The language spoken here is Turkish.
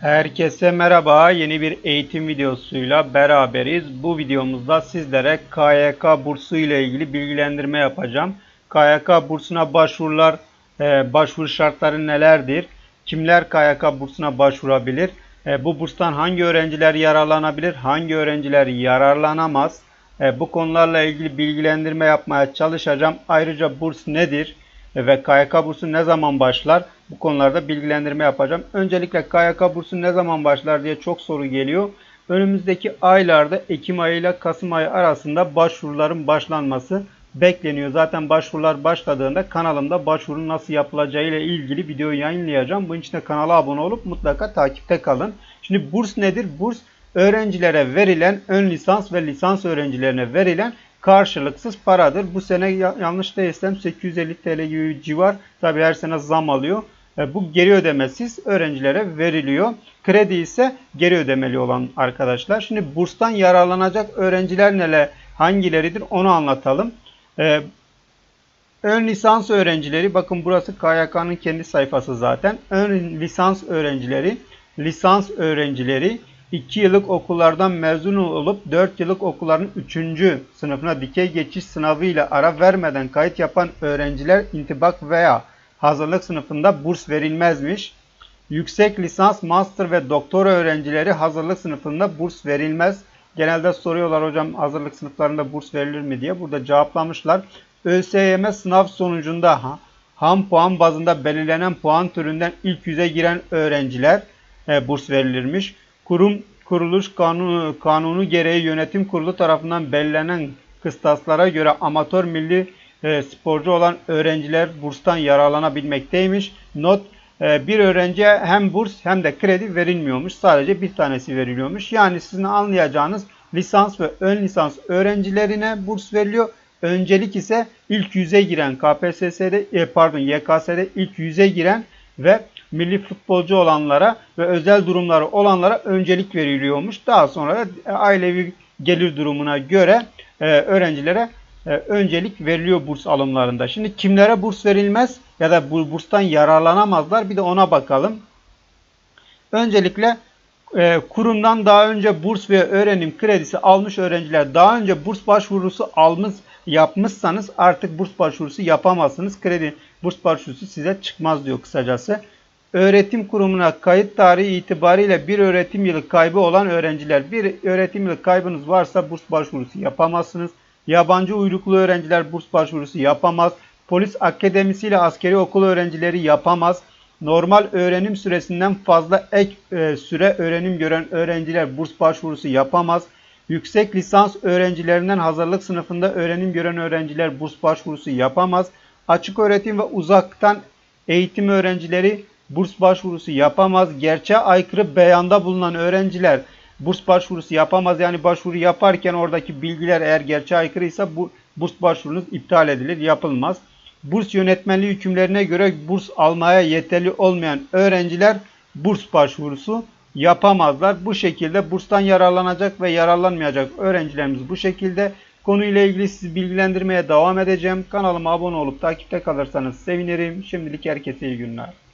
Herkese merhaba. Yeni bir eğitim videosuyla beraberiz. Bu videomuzda sizlere KYK bursu ile ilgili bilgilendirme yapacağım. KYK bursuna başvurular, e, başvuru şartları nelerdir? Kimler KYK bursuna başvurabilir? E, bu burstan hangi öğrenciler yararlanabilir? Hangi öğrenciler yararlanamaz? E, bu konularla ilgili bilgilendirme yapmaya çalışacağım. Ayrıca burs nedir? Ve KYK bursu ne zaman başlar? Bu konularda bilgilendirme yapacağım. Öncelikle KYK bursu ne zaman başlar diye çok soru geliyor. Önümüzdeki aylarda Ekim ayı ile Kasım ayı arasında başvuruların başlanması bekleniyor. Zaten başvurular başladığında kanalımda başvurun nasıl yapılacağı ile ilgili video yayınlayacağım. Bunun için de kanala abone olup mutlaka takipte kalın. Şimdi burs nedir? Burs öğrencilere verilen ön lisans ve lisans öğrencilerine verilen karşılıksız paradır. Bu sene yanlış değilsem 850 TL gibi civar. Tabi her sene zam alıyor. E, bu geri ödemesiz öğrencilere veriliyor. Kredi ise geri ödemeli olan arkadaşlar. Şimdi burstan yararlanacak öğrenciler neler, hangileridir onu anlatalım. E, ön lisans öğrencileri, bakın burası KYK'nın kendi sayfası zaten. Ön lisans öğrencileri, lisans öğrencileri, 2 yıllık okullardan mezun olup 4 yıllık okulların 3. sınıfına dikey geçiş sınavıyla ara vermeden kayıt yapan öğrenciler intibak veya hazırlık sınıfında burs verilmezmiş. Yüksek lisans, master ve doktora öğrencileri hazırlık sınıfında burs verilmez. Genelde soruyorlar hocam hazırlık sınıflarında burs verilir mi diye. Burada cevaplamışlar. ÖSYM sınav sonucunda ham puan bazında belirlenen puan türünden ilk yüze giren öğrenciler e, burs verilirmiş. Kurum kuruluş kanunu, kanunu gereği yönetim kurulu tarafından belirlenen kıstaslara göre amatör milli e, sporcu olan öğrenciler burstan yararlanabilmekteymiş. Not e, bir öğrenciye hem burs hem de kredi verilmiyormuş. Sadece bir tanesi veriliyormuş. Yani sizin anlayacağınız lisans ve ön lisans öğrencilerine burs veriliyor. Öncelik ise ilk yüze giren KPSS'de e, pardon YKS'de ilk yüze giren ve milli futbolcu olanlara ve özel durumları olanlara öncelik veriliyormuş. Daha sonra da ailevi gelir durumuna göre e, öğrencilere e, öncelik veriliyor burs alımlarında. Şimdi kimlere burs verilmez ya da bu burstan yararlanamazlar bir de ona bakalım. Öncelikle e, kurumdan daha önce burs ve öğrenim kredisi almış öğrenciler daha önce burs başvurusu almış yapmışsanız artık burs başvurusu yapamazsınız. Kredi burs başvurusu size çıkmaz diyor kısacası. Öğretim kurumuna kayıt tarihi itibariyle bir öğretim yılı kaybı olan öğrenciler. Bir öğretim yılı kaybınız varsa burs başvurusu yapamazsınız. Yabancı uyruklu öğrenciler burs başvurusu yapamaz. Polis akademisi ile askeri okul öğrencileri yapamaz. Normal öğrenim süresinden fazla ek e, süre öğrenim gören öğrenciler burs başvurusu yapamaz. Yüksek lisans öğrencilerinden hazırlık sınıfında öğrenim gören öğrenciler burs başvurusu yapamaz. Açık öğretim ve uzaktan eğitim öğrencileri burs başvurusu yapamaz. Gerçeğe aykırı beyanda bulunan öğrenciler burs başvurusu yapamaz. Yani başvuru yaparken oradaki bilgiler eğer gerçeğe aykırıysa bu burs başvurunuz iptal edilir, yapılmaz. Burs yönetmenliği hükümlerine göre burs almaya yeterli olmayan öğrenciler burs başvurusu yapamazlar. Bu şekilde burstan yararlanacak ve yararlanmayacak öğrencilerimiz bu şekilde. Konuyla ilgili sizi bilgilendirmeye devam edeceğim. Kanalıma abone olup takipte kalırsanız sevinirim. Şimdilik herkese iyi günler.